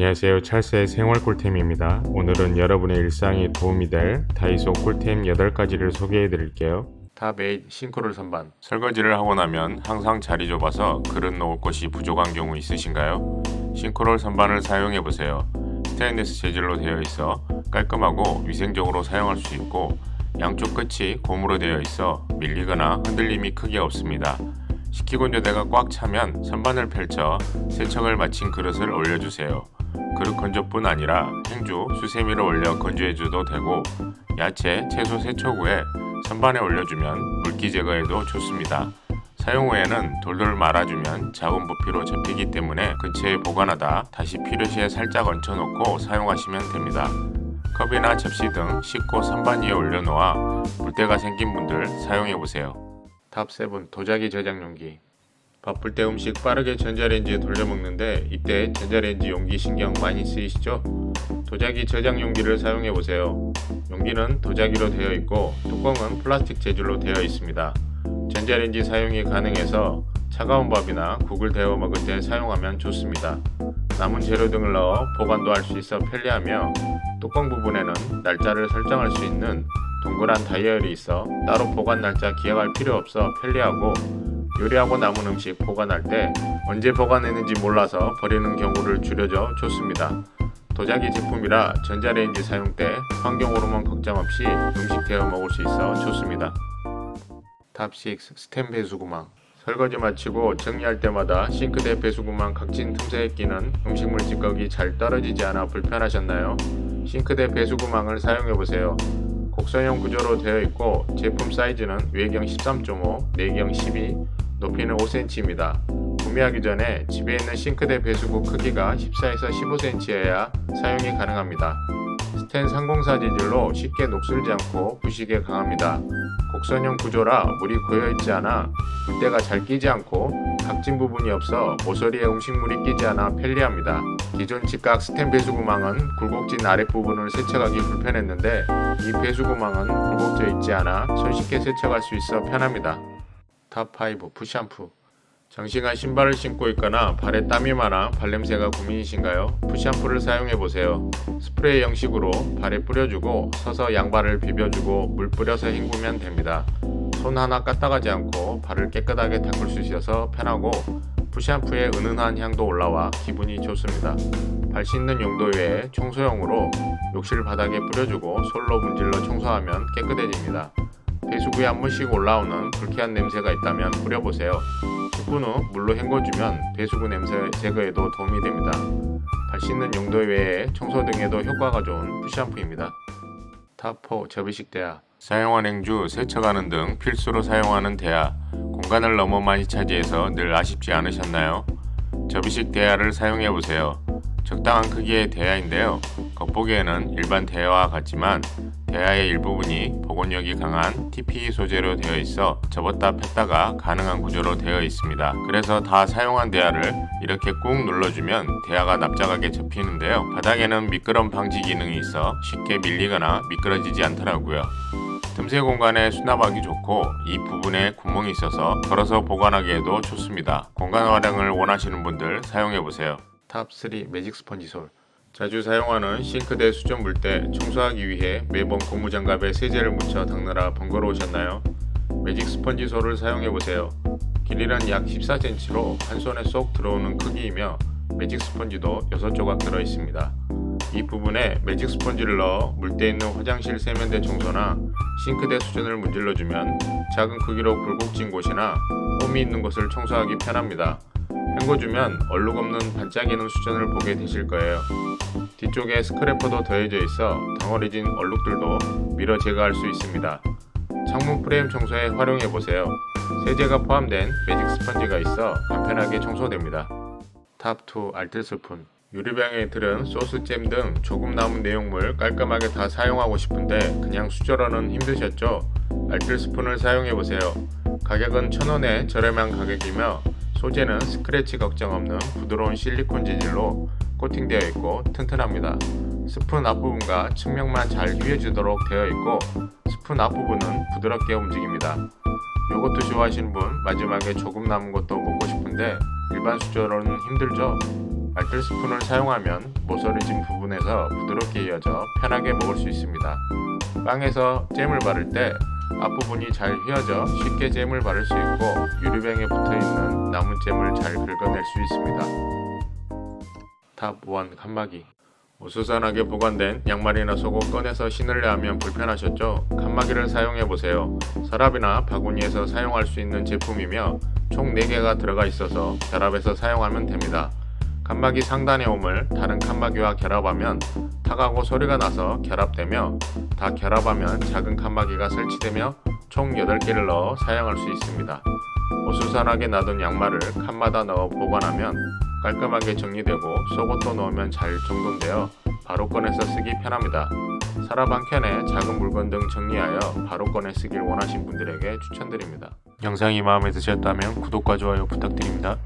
안녕하세요. 찰스의 생활 꿀템입니다. 오늘은 여러분의 일상에 도움이 될 다이소 꿀템 8가지를 소개해 드릴게요. 탑8 싱크롤 선반 설거지를 하고 나면 항상 자리 좁아서 그릇 놓을 곳이 부족한 경우 있으신가요? 싱크롤 선반을 사용해 보세요. 스테인리스 재질로 되어 있어 깔끔하고 위생적으로 사용할 수 있고 양쪽 끝이 고무로 되어 있어 밀리거나 흔들림이 크게 없습니다. 식기건조대가 꽉 차면 선반을 펼쳐 세척을 마친 그릇을 올려주세요. 그릇 건조뿐 아니라 행주, 수세미를 올려 건조해줘도 되고 야채, 채소 세척 후에 선반에 올려주면 물기 제거에도 좋습니다. 사용 후에는 돌돌 말아주면 작은 부피로 접히기 때문에 근처에 보관하다 다시 필요시에 살짝 얹혀놓고 사용하시면 됩니다. 컵이나 접시 등 씻고 선반 위에 올려놓아 물때가 생긴 분들 사용해보세요. 탑7 도자기 저장 용기 바쁠 때 음식 빠르게 전자레인지에 돌려 먹는데 이때 전자레인지 용기 신경 많이 쓰이시죠? 도자기 저장 용기를 사용해 보세요. 용기는 도자기로 되어 있고 뚜껑은 플라스틱 재질로 되어 있습니다. 전자레인지 사용이 가능해서 차가운 밥이나 국을 데워 먹을 때 사용하면 좋습니다. 남은 재료 등을 넣어 보관도 할 수 있어 편리하며 뚜껑 부분에는 날짜를 설정할 수 있는 동그란 다이얼이 있어 따로 보관 날짜 기억할 필요 없어 편리하고 요리하고 남은 음식 보관할 때 언제 보관했는지 몰라서 버리는 경우를 줄여줘 좋습니다. 도자기 제품이라 전자레인지 사용 때 환경 호르몬 걱정 없이 음식 데워 먹을 수 있어 좋습니다. 탑6 스템 배수구망 설거지 마치고 정리할 때마다 싱크대 배수구망 각진 틈새에 끼는 음식물 찌꺼기 잘 떨어지지 않아 불편하셨나요? 싱크대 배수구망을 사용해 보세요. 곡선형 구조로 되어 있고 제품 사이즈는 외경 13.5, 내경 12, 높이는 5cm입니다. 구매하기 전에 집에 있는 싱크대 배수구 크기가 14에서 15cm여야 사용이 가능합니다. 스텐 304 재질로 쉽게 녹슬지 않고 부식에 강합니다. 곡선형 구조라 물이 고여있지 않아 물때가 잘 끼지 않고 각진 부분이 없어 모서리에 음식물이 끼지 않아 편리합니다. 기존 직각 스텐 배수구망은 굴곡진 아랫부분을 세척하기 불편했는데 이 배수구망은 굴곡져 있지 않아 손쉽게 세척할 수 있어 편합니다. 탑5 푸샴푸 장시간 신발을 신고 있거나 발에 땀이 많아 발냄새가 고민이신가요? 푸샴푸를 사용해 보세요. 스프레이 형식으로 발에 뿌려주고 서서 양발을 비벼주고 물 뿌려서 헹구면 됩니다. 손 하나 까딱하지 않고 발을 깨끗하게 닦을 수 있어서 편하고 푸샴푸의 은은한 향도 올라와 기분이 좋습니다. 발 씻는 용도 외에 청소용으로 욕실 바닥에 뿌려주고 솔로 문질러 청소하면 깨끗해집니다. 배수구에 한 번씩 올라오는 불쾌한 냄새가 있다면 뿌려보세요. 10분 후 물로 헹궈주면 배수구 냄새 제거에도 도움이 됩니다. 발 씻는 용도 외에 청소 등에도 효과가 좋은 푸샴푸입니다. 탑4 접이식 대야 사용한 행주, 세척하는 등 필수로 사용하는 대야 공간을 너무 많이 차지해서 늘 아쉽지 않으셨나요? 접이식 대야를 사용해 보세요. 적당한 크기의 대야인데요. 겉보기에는 일반 대야와 같지만 대야의 일부분이 복원력이 강한 TPE 소재로 되어 있어 접었다 폈다가 가능한 구조로 되어 있습니다. 그래서 다 사용한 대야를 이렇게 꾹 눌러주면 대야가 납작하게 접히는데요. 바닥에는 미끄럼 방지 기능이 있어 쉽게 밀리거나 미끄러지지 않더라고요. 틈새 공간에 수납하기 좋고 이 부분에 구멍이 있어서 걸어서 보관하기에도 좋습니다. 공간 활용을 원하시는 분들 사용해보세요. 탑3 매직 스펀지 솔 자주 사용하는 싱크대 수전 물때 청소하기 위해 매번 고무장갑에 세제를 묻혀 닦느라 번거로우셨나요? 매직 스펀지 솔을 사용해보세요. 길이는 약 14cm로 한 손에 쏙 들어오는 크기이며 매직 스펀지도 6조각 들어있습니다. 이 부분에 매직 스펀지를 넣어 물때 있는 화장실 세면대 청소나 싱크대 수전을 문질러주면 작은 크기로 굴곡진 곳이나 홈이 있는 곳을 청소하기 편합니다. 헹궈주면 얼룩 없는 반짝이는 수전을 보게 되실 거예요. 뒤쪽에 스크래퍼도 더해져 있어 덩어리진 얼룩들도 밀어 제거할 수 있습니다. 창문 프레임 청소에 활용해 보세요. 세제가 포함된 매직 스펀지가 있어 간편하게 청소됩니다. 탑2 알뜰 스푼 유리병에 들은 소스잼 등 조금 남은 내용물 깔끔하게 다 사용하고 싶은데 그냥 수저로는 힘드셨죠? 알뜰 스푼을 사용해 보세요. 가격은 1,000원에 저렴한 가격이며 소재는 스크래치 걱정 없는 부드러운 실리콘 재질로 코팅되어 있고 튼튼합니다. 스푼 앞부분과 측면만 잘 휘어지도록 되어 있고 스푼 앞부분은 부드럽게 움직입니다. 요것도 좋아하시는 분 마지막에 조금 남은 것도 먹고 싶은데 일반 수저로는 힘들죠? 알뜰 스푼을 사용하면 모서리진 부분에서 부드럽게 이어져 편하게 먹을 수 있습니다. 빵에서 잼을 바를 때 앞부분이 잘 휘어져 쉽게 잼을 바를 수 있고 유리병에 붙어 있는 남은 잼을 잘 긁어낼 수 있습니다. 탑 1 칸막이 우수선하게 보관된 양말이나 속옷 꺼내서 신으려 하면 불편하셨죠? 칸막이를 사용해 보세요. 서랍이나 바구니에서 사용할 수 있는 제품이며 총 4개가 들어가 있어서 결합해서 사용하면 됩니다. 칸막이 상단의 홈을 다른 칸막이와 결합하면 탁하고 소리가 나서 결합되며 다 결합하면 작은 칸막이가 설치되며 총 8개를 넣어 사용할 수 있습니다. 어수선하게 놔둔 양말을 칸마다 넣어 보관하면 깔끔하게 정리되고 속옷도 넣으면 잘 정돈되어 바로 꺼내서 쓰기 편합니다. 서랍 한 켠에 작은 물건 등 정리하여 바로 꺼내 쓰길 원하신 분들에게 추천드립니다. 영상이 마음에 드셨다면 구독과 좋아요 부탁드립니다.